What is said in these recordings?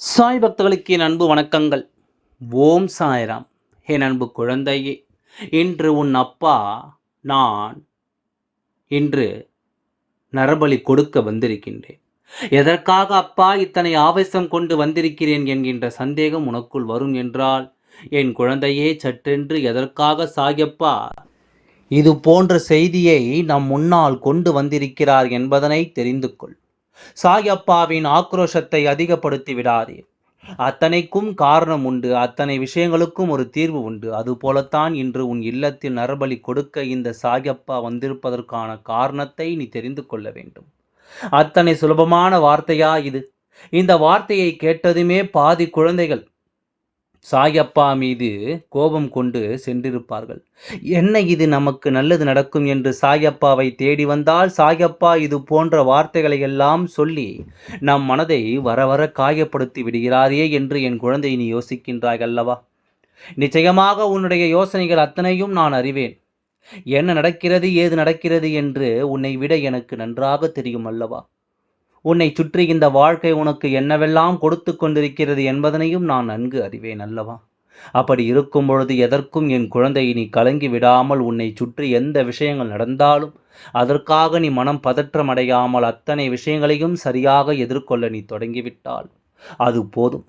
சாய் பக்தர்களுக்கு என் அன்பு வணக்கங்கள். ஓம் சாய்ராம். என் அன்பு குழந்தையே இன்று உன் அப்பா நான் இன்று நரபலி கொடுக்க வந்திருக்கின்றேன். எதற்காக அப்பா இத்தனை ஆவேசம் கொண்டு வந்திருக்கிறேன் என்கின்ற சந்தேகம் உனக்குள் வரும் என்றால் என் குழந்தையே சற்றென்று எதற்காக சாயப்பா? இது போன்ற செய்தியை நம் முன்னால் கொண்டு வந்திருக்கிறார் என்பதனை தெரிந்து கொள். சாயப்பாவின் ஆக்ரோஷத்தை அதிகப்படுத்தி விடாதீர் அத்தனைக்கும் காரணம் உண்டு அத்தனை விஷயங்களுக்கும் ஒரு தீர்வு உண்டு. அதுபோலத்தான் இன்று உன் இல்லத்தில் நரபலி கொடுக்க இந்த சாயப்பா வந்திருப்பதற்கான காரணத்தை நீ தெரிந்து கொள்ள வேண்டும். அத்தனை சுலபமான வார்த்தையா இது? இந்த வார்த்தையை கேட்டதுமே பாதி குழந்தைகள் சாயப்பா மீது கோபம் கொண்டு சென்றிருப்பார்கள். என்ன இது நமக்கு நல்லது நடக்கும் என்று சாயப்பாவை தேடி வந்தால் சாயப்பா இது போன்ற வார்த்தைகளை எல்லாம் சொல்லி நம் மனதை வர வர காயப்படுத்தி விடுகிறாரே என்று என் குழந்தை நீ யோசிக்கின்றாய் அல்லவா? நிச்சயமாக உன்னுடைய யோசனைகள் அத்தனையும் நான் அறிவேன். என்ன நடக்கிறது ஏது நடக்கிறது என்று உன்னை விட எனக்கு நன்றாக தெரியும் அல்லவா? உன்னை சுற்றி இந்த வாழ்க்கை உனக்கு என்னவெல்லாம் கொடுத்து கொண்டிருக்கிறது என்பதனையும் நான் நன்கு அறிவேன் அல்லவா? அப்படி இருக்கும் பொழுது எதற்கும் என் குழந்தையை நீ கலங்கி விடாமல் உன்னை சுற்றி எந்த விஷயங்கள் நடந்தாலும் அதற்காக நீ மனம் பதற்றம் அடையாமல் அத்தனை விஷயங்களையும் சரியாக எதிர்கொள்ள நீ தொடங்கிவிட்டால் அது போதும்.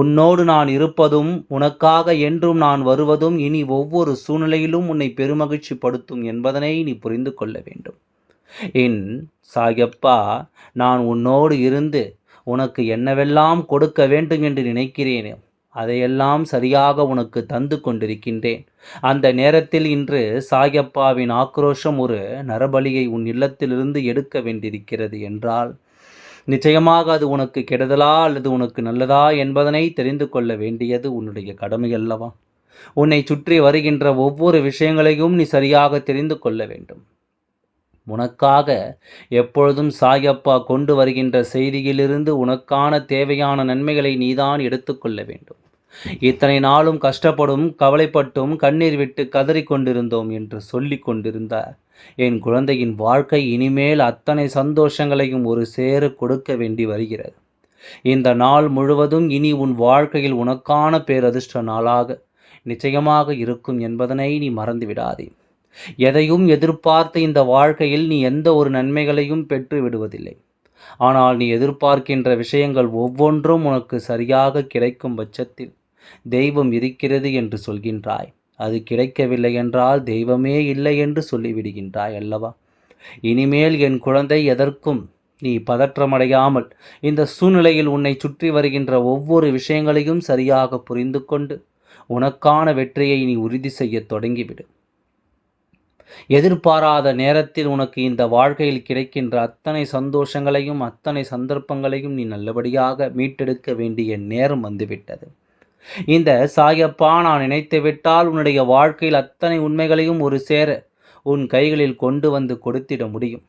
உன்னோடு நான் இருப்பதும் உனக்காக என்றும் நான் வருவதும் இனி ஒவ்வொரு சூழ்நிலையிலும் உன்னை பெருமகிழ்ச்சி படுத்தும் என்பதனை நீ புரிந்து கொள்ள வேண்டும். என் சாயப்பா நான் உன்னோடு இருந்து உனக்கு என்னவெல்லாம் கொடுக்க வேண்டும் என்று நினைக்கிறேனே அதையெல்லாம் சரியாக உனக்கு தந்து கொண்டிருக்கின்றேன். அந்த நேரத்தில் இன்று சாயப்பாவின் ஆக்ரோஷம் ஒரு நரபலியை உன் இல்லத்திலிருந்து எடுக்க வேண்டியிருக்கிறது என்றால் நிச்சயமாக அது உனக்கு கெடுதலா அல்லது உனக்கு நல்லதா என்பதனை தெரிந்து கொள்ள வேண்டியது உன்னுடைய கடமை அல்லவா உன்னை சுற்றி வருகின்ற ஒவ்வொரு விஷயங்களையும் நீ சரியாக தெரிந்து கொள்ள வேண்டும். உனக்காக எப்பொழுதும் சாயப்பா கொண்டு வருகின்ற செய்தியிலிருந்து உனக்கான தேவையான நன்மைகளை நீதான் எடுத்துக்கொள்ள வேண்டும். இத்தனை நாளும் கஷ்டப்படும் கவலைப்பட்டும் கண்ணீர் விட்டு கதறிக் கொண்டிருந்தோம் என்று சொல்லி கொண்டிருந்தார். என் குழந்தையின் வாழ்க்கை இனிமேல் அத்தனை சந்தோஷங்களையும் ஒரு சேர கொடுக்க வேண்டி வருகிறது. இந்த நாள் முழுவதும் இனி உன் வாழ்க்கையில் உனக்கான பேரதிர்ஷ்ட நாளாக நிச்சயமாக இருக்கும் என்பதனை நீ மறந்துவிடாதே. எதையும் எதிர்பார்த்து இந்த வாழ்க்கையில் நீ எந்த ஒரு நன்மைகளையும் பெற்று விடுவதில்லை. ஆனால் நீ எதிர்பார்க்கின்ற விஷயங்கள் ஒவ்வொன்றும் உனக்கு சரியாக கிடைக்கும் பட்சத்தில் தெய்வம் இருக்கிறது என்று சொல்கின்றாய். அது கிடைக்கவில்லை என்றால் தெய்வமே இல்லை என்று சொல்லிவிடுகின்றாய் அல்லவா? இனிமேல் என் குழந்தை எதற்கும் நீ பதற்றமடையாமல் இந்த சூழ்நிலையில் உன்னை சுற்றி வருகின்ற ஒவ்வொரு விஷயங்களையும் சரியாக புரிந்து கொண்டு உனக்கான வெற்றியை நீ உறுதி செய்ய தொடங்கிவிடு. எதிர்பாராத நேரத்தில் உனக்கு இந்த வாழ்க்கையில் கிடைக்கின்ற அத்தனை சந்தோஷங்களையும் அத்தனை சந்தர்ப்பங்களையும் நீ நல்லபடியாக மீட்டெடுக்க வேண்டிய நேரம் வந்துவிட்டது. இந்த சாயப்பா நான் நினைத்து விட்டால் உன்னுடைய வாழ்க்கையில் அத்தனை உண்மைகளையும் ஒரு சேர உன் கைகளில் கொண்டு வந்து கொடுத்திட முடியும்.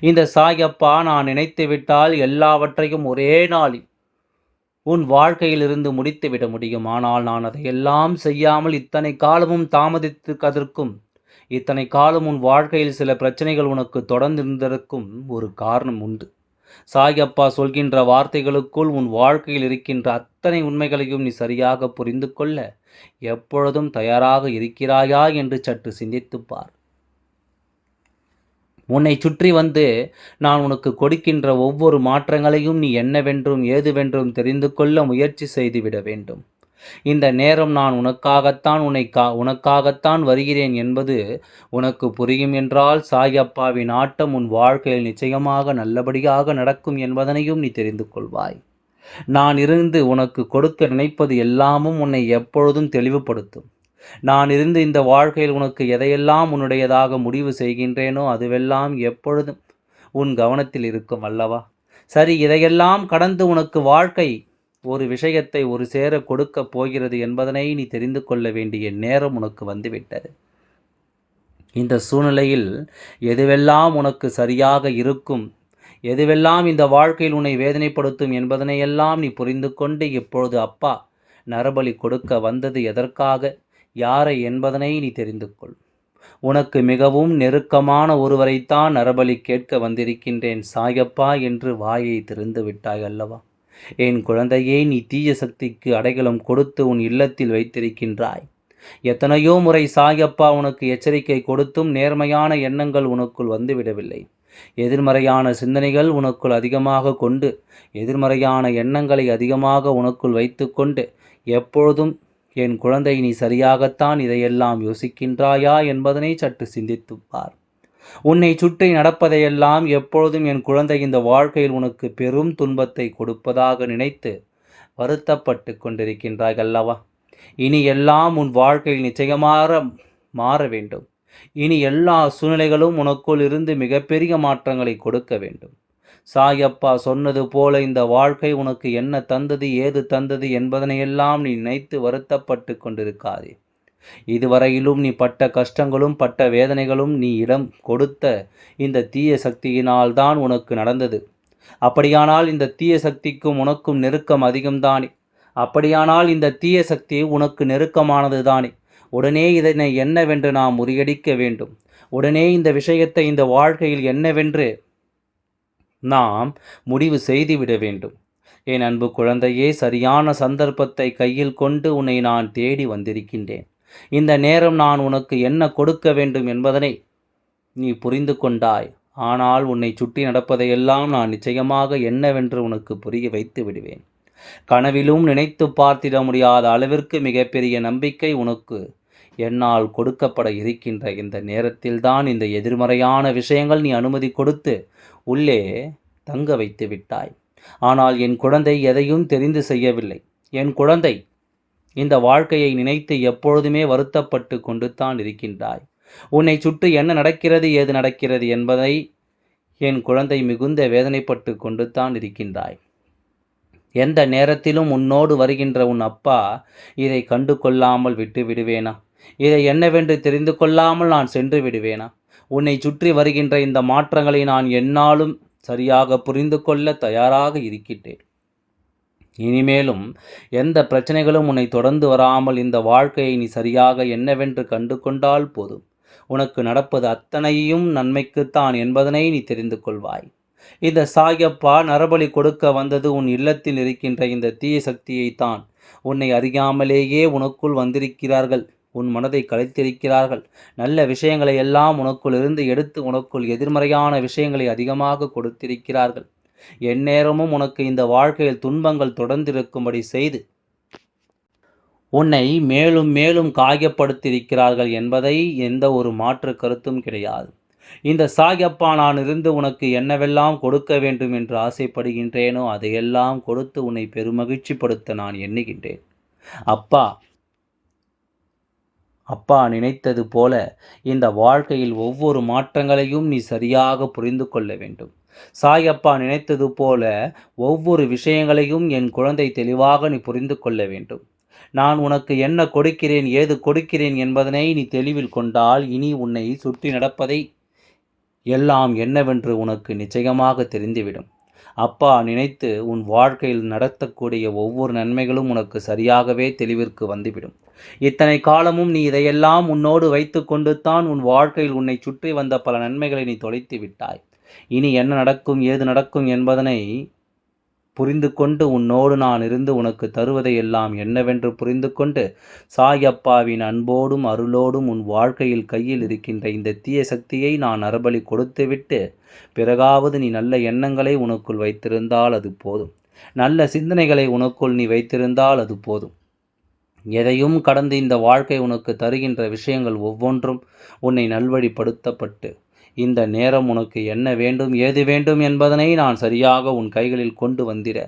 இந்த சாயப்பா நான் நினைத்து விட்டால் எல்லாவற்றையும் ஒரே நாளில் உன் வாழ்க்கையிலிருந்து முடித்து விட முடியும். ஆனால் நான் அதையெல்லாம் செய்யாமல் இத்தனை காலமும் தாமதித்ததற்கும் இத்தனை காலம் உன் வாழ்க்கையில் சில பிரச்சனைகள் உனக்கு தொடர்ந்திருந்ததற்கும் ஒரு காரணம் உண்டு. சாயப்பா சொல்கின்ற வார்த்தைகளுக்குள் உன் வாழ்க்கையில் இருக்கின்ற அத்தனை உண்மைகளையும் நீ சரியாக புரிந்து கொள்ள எப்பொழுதும் தயாராக இருக்கிறாயா என்று சற்று சிந்தித்துப் பார். உன்னை சுற்றி வந்து நான் உனக்கு கொடுக்கின்ற ஒவ்வொரு மாற்றங்களையும் நீ என்னவென்றும் ஏதுவென்றும் தெரிந்து கொள்ள முயற்சி செய்துவிட வேண்டும். இந்த நேரம் நான் உனக்காகத்தான் உன்னை கா உனக்காகத்தான் வருகிறேன் என்பது உனக்கு புரியும் என்றால் சாயப்பாவின் ஆட்டம் உன் வாழ்க்கையில் நிச்சயமாக நல்லபடியாக நடக்கும் என்பதனையும் நீ தெரிந்து கொள்வாய். நான் இருந்து உனக்கு கொடுக்க நினைப்பது எல்லாமும் உன்னை எப்பொழுதும் தெளிவுபடுத்தும். நான் இருந்து இந்த வாழ்க்கையில் உனக்கு எதையெல்லாம் உன்னுடையதாக முடிவு செய்கின்றேனோ அதுவெல்லாம் எப்பொழுதும் உன் கவனத்தில் இருக்கும் அல்லவா? சரி இதையெல்லாம் கடந்து உனக்கு வாழ்க்கை ஒரு விஷயத்தை ஒரு சேர கொடுக்கப் போகிறது என்பதனை நீ தெரிந்து கொள்ள வேண்டிய நேரம் உனக்கு வந்துவிட்டது. இந்த சூழ்நிலையில் எதுவெல்லாம் உனக்கு சரியாக இருக்கும் எதுவெல்லாம் இந்த வாழ்க்கையில் உன்னை வேதனைப்படுத்தும் என்பதனையெல்லாம் நீ புரிந்து கொண்டு இப்பொழுது அப்பா நரபலி கொடுக்க வந்தது எதற்காக யாரை என்பதனை நீ தெரிந்து கொள். உனக்கு மிகவும் நெருக்கமான ஒருவரைத்தான் நரபலி கேட்க வந்திருக்கின்றேன் சாயப்பா என்று வாயை திறந்து விட்டாய் அல்லவா? என் குழந்தையே நீ தீய சக்திக்கு அடைகலம் கொடுத்து உன் இல்லத்தில் வைத்திருக்கின்றாய். எத்தனையோ முறை சாயப்பா உனக்கு எச்சரிக்கை கொடுத்தும் நேர்மையான எண்ணங்கள் உனக்குள் வந்துவிடவில்லை. எதிர்மறையான சிந்தனைகள் உனக்குள் அதிகமாக கொண்டு எதிர்மறையான எண்ணங்களை அதிகமாக உனக்குள் வைத்துக்கொண்டு எப்பொழுதும் என் குழந்தை நீ சரியாகத்தான் இதையெல்லாம் யோசிக்கின்றாயா என்பதனை சற்று சிந்தித்துப்பார் உன்னை சுற்றி நடப்பதையெல்லாம் எப்பொழுதும் என் குழந்தை இந்த வாழ்க்கையில் உனக்கு பெரும் துன்பத்தை கொடுப்பதாக நினைத்து வருத்தப்பட்டு கொண்டிருக்கின்றாய் அல்லவா? இனி எல்லாம் உன் வாழ்க்கையில் நிச்சயமாக மாற வேண்டும். இனி எல்லா சூழ்நிலைகளும் உனக்குள் இருந்து மிகப்பெரிய மாற்றங்களை கொடுக்க வேண்டும். சாயப்பா சொன்னது போல இந்த வாழ்க்கை உனக்கு என்ன தந்தது ஏது தந்தது என்பதனையெல்லாம் நீ நினைத்து வருத்தப்பட்டு கொண்டிருக்காதே. இதுவரையிலும் நீ பட்ட கஷ்டங்களும் பட்ட வேதனைகளும் நீ இடம் கொடுத்த இந்த தீய சக்தியினால் தான் உனக்கு நடந்தது. அப்படியானால் இந்த தீய சக்திக்கும் உனக்கும் நெருக்கம் அதிகம்தானே? அப்படியானால் இந்த தீய சக்தி உனக்கு நெருக்கமானது தானே உடனே இதனை என்னவென்று நாம் முறியடிக்க வேண்டும். உடனே இந்த விஷயத்தை இந்த வாழ்க்கையில் என்னவென்று நாம் முடிவு செய்துவிட வேண்டும். என் அன்பு குழந்தையே சரியான சந்தர்ப்பத்தை கையில் கொண்டு உன்னை நான் தேடி வந்திருக்கின்றேன். இந்த நேரம் நான் உனக்கு என்ன கொடுக்க வேண்டும் என்பதனை நீ புரிந்து கொண்டாய். ஆனால் உன்னை சுற்றி நடப்பதையெல்லாம் நான் நிச்சயமாக என்னவென்று உனக்கு புரிய வைத்து விடுவேன். கனவிலும் நினைத்து பார்த்திட முடியாத அளவிற்கு மிகப்பெரிய நம்பிக்கை உனக்கு என்னால் கொடுக்கப்பட இருக்கின்ற இந்த நேரத்தில்தான் இந்த எதிர்மறையான விஷயங்கள் நீ அனுமதி கொடுத்து உள்ளே தங்க வைத்து விட்டாய். ஆனால் என் குழந்தை எதையும் தெரிந்து செய்யவில்லை. என் குழந்தை இந்த வாழ்க்கையை நினைத்து எப்பொழுதுமே வருத்தப்பட்டு கொண்டு தான் இருக்கின்றாய். உன்னை சுற்றி என்ன நடக்கிறது ஏது நடக்கிறது என்பதை என் குழந்தை மிகுந்த வேதனைப்பட்டு கொண்டு தான் இருக்கின்றாய். எந்த நேரத்திலும் உன்னோடு வருகின்ற உன் அப்பா இதை கண்டு கொள்ளாமல் விட்டு விடுவேனா? இதை என்னவென்று தெரிந்து கொள்ளாமல் நான் சென்று விடுவேனா? உன்னை சுற்றி வருகின்ற இந்த மாற்றங்களை நான் என்னாலும் சரியாக புரிந்து கொள்ள தயாராக இருக்கின்றேன். இனிமேலும் எந்த பிரச்சனைகளும் உன்னை தொடர்ந்து வராமல் இந்த வாழ்க்கையை நீ சரியாக என்னவென்று கண்டு கொண்டால் போதும். உனக்கு நடப்பது அத்தனையும் நன்மைக்குத்தான் என்பதனை நீ தெரிந்து கொள்வாய். இந்த சாயப்பா நரபலி கொடுக்க வந்தது உன் இல்லத்தில் இருக்கின்ற இந்த தீய சக்தியைத்தான். உன்னை அறியாமலேயே உனக்குள் வந்திருக்கிறார்கள். உன் மனதை கலைத்திருக்கிறார்கள் நல்ல விஷயங்களை எல்லாம் உனக்குள் இருந்து எடுத்து உனக்குள் எதிர்மறையான விஷயங்களை அதிகமாக கொடுத்திருக்கிறார்கள். எந்நேரமும் உனக்கு இந்த வாழ்க்கையில் துன்பங்கள் தொடர்ந்திருக்கும்படி செய்து உன்னை மேலும் மேலும் காயப்படுத்தியிருக்கிறார்கள் என்பதை எந்த ஒரு மாற்று கருத்தும் கிடையாது. இந்த சாயப்பா நான் இருந்து உனக்கு என்னவெல்லாம் கொடுக்க வேண்டும் என்று ஆசைப்படுகின்றேனோ அதையெல்லாம் கொடுத்து உன்னை பெருமகிழ்ச்சிப்படுத்த நான் எண்ணுகின்றேன். அப்பா அப்பா நினைத்தது போல இந்த வாழ்க்கையில் ஒவ்வொரு மாற்றங்களையும் நீ சரியாக புரிந்து கொள்ள வேண்டும். சாயப்பா நினைத்தது போல ஒவ்வொரு விஷயங்களையும் என் குழந்தை தெளிவாக நீ புரிந்து கொள்ள வேண்டும். நான் உனக்கு என்ன கொடுக்கிறேன் ஏது கொடுக்கிறேன் என்பதனை நீ தெளிவில் கொண்டால் இனி உன்னை சுற்றி நடப்பதை எல்லாம் என்னவென்று உனக்கு நிச்சயமாக தெரிந்துவிடும். அப்பா நினைத்து உன் வாழ்க்கையில் நடத்தக்கூடிய ஒவ்வொரு நன்மைகளும் உனக்கு சரியாகவே தெளிவிற்கு வந்துவிடும். இத்தனை காலமும் நீ இதையெல்லாம் உன்னோடு வைத்து கொண்டு தான் உன் வாழ்க்கையில் உன்னை சுற்றி வந்த பல நன்மைகளை நீ தொலைத்து விட்டாய். இனி என்ன நடக்கும் ஏது நடக்கும் என்பதனை புரிந்து கொண்டு உன்னோடு நான் இருந்து உனக்கு தருவதை எல்லாம் என்னவென்று புரிந்து கொண்டு சாயப்பாவின் அன்போடும் அருளோடும் உன் வாழ்க்கையில் கையில் இருக்கின்ற இந்த தீய சக்தியை நான் அறபலி கொடுத்துவிட்டு பிறகாவது நீ நல்ல எண்ணங்களை உனக்குள் வைத்திருந்தால் அது போதும். நல்ல சிந்தனைகளை உனக்குள் நீ வைத்திருந்தால் அது போதும். எதையும் கடந்து இந்த வாழ்க்கை உனக்கு தருகின்ற விஷயங்கள் ஒவ்வொன்றும் உன்னை நல்வழிப்படுத்தப்பட்டு இந்த நேரம் உனக்கு என்ன வேண்டும் ஏது வேண்டும் என்பதனை நான் சரியாக உன் கைகளில் கொண்டு வந்திட.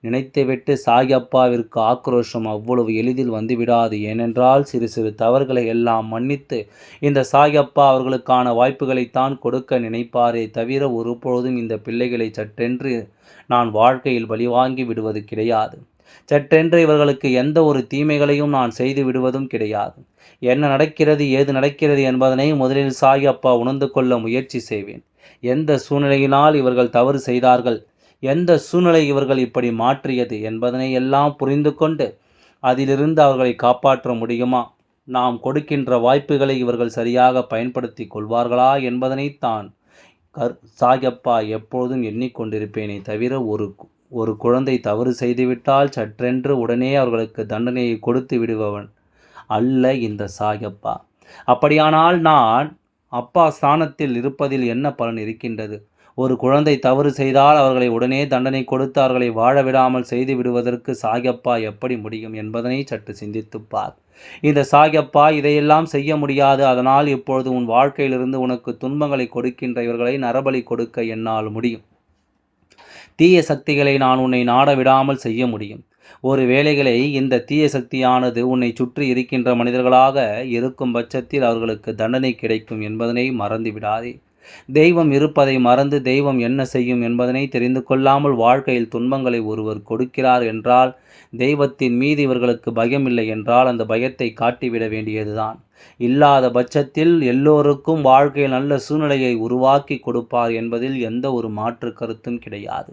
நினைத்துவிட்டு சாயப்பாவிற்கு ஆக்ரோஷம் அவ்வளவு எளிதில் வந்துவிடாது. ஏனென்றால் சிறு சிறு தவறுகளை எல்லாம் மன்னித்து இந்த சாயப்பா அவர்களுக்கான வாய்ப்புகளைத்தான் கொடுக்க நினைப்பாரே தவிர ஒருபொழுதும் இந்த பிள்ளைகளை சட்டென்று நான் வாழ்க்கையில் பழிவாங்கி விடுவது கிடையாது. சட்டென்று இவர்களுக்கு எந்த ஒரு தீமைகளையும் நான் செய்து விடுவதும் கிடையாது. என்ன நடக்கிறது ஏது நடக்கிறது என்பதனை முதலில் சாய் அப்பா உணர்ந்து கொள்ள முயற்சி செய்வேன். எந்த சூழ்நிலையினால் இவர்கள் தவறு செய்தார்கள் எந்த சூழ்நிலை இவர்கள் இப்படி மாற்றியது என்பதனை எல்லாம் புரிந்து கொண்டு அதிலிருந்து அவர்களை காப்பாற்ற முடியுமா? நாம் கொடுக்கின்ற வாய்ப்புகளை இவர்கள் சரியாக பயன்படுத்தி கொள்வார்களா என்பதனை தான் கர் சாயப்பா எப்பொழுதும் எண்ணிக்கொண்டிருப்பேனே தவிர ஒரு ஒரு குழந்தை தவறு செய்துவிட்டால் சற்றென்று உடனே அவர்களுக்கு தண்டனையை கொடுத்து விடுபவன் அல்ல இந்த சாயப்பா. அப்படியானால் நான் அப்பா ஸ்தானத்தில் இருப்பதில் என்ன பலன் இருக்கின்றது? ஒரு குழந்தை தவறு செய்தால் அவர்களை உடனே தண்டனை கொடுத்து அவர்களை வாழ விடாமல் செய்து விடுவதற்கு சாகப்பா எப்படி முடியும் என்பதனை சற்று சிந்தித்துப்பார் இந்த சாகப்பா இதையெல்லாம் செய்ய முடியாது. அதனால் இப்பொழுது உன் வாழ்க்கையிலிருந்து உனக்கு துன்பங்களை கொடுக்கின்ற இவர்களை நரபலி கொடுக்க என்னால் முடியும். தீய சக்திகளை நான் உன்னை நாட விடாமல் செய்ய முடியும். ஒரு வேளைகளை இந்த தீய சக்தியானது உன்னை சுற்றி இருக்கின்ற மனிதர்களாக இருக்கும் பட்சத்தில் அவர்களுக்கு தண்டனை கிடைக்கும் என்பதனை மறந்து விடாதே. தெய்வம் இருப்பதை மறந்து தெய்வம் என்ன செய்யும் என்பதனை தெரிந்து கொள்ளாமல் வாழ்க்கையில் துன்பங்களை ஒருவர் கொடுக்கிறார் என்றால் தெய்வத்தின் மீது இவர்களுக்கு பயமில்லை என்றால் அந்த பயத்தை காட்டிவிட வேண்டியதுதான். இல்லாத பட்சத்தில் எல்லோருக்கும் வாழ்க்கையில் நல்ல சூழ்நிலையை உருவாக்கி கொடுப்பார் என்பதில் எந்த ஒரு மாற்று கருத்தும் கிடையாது.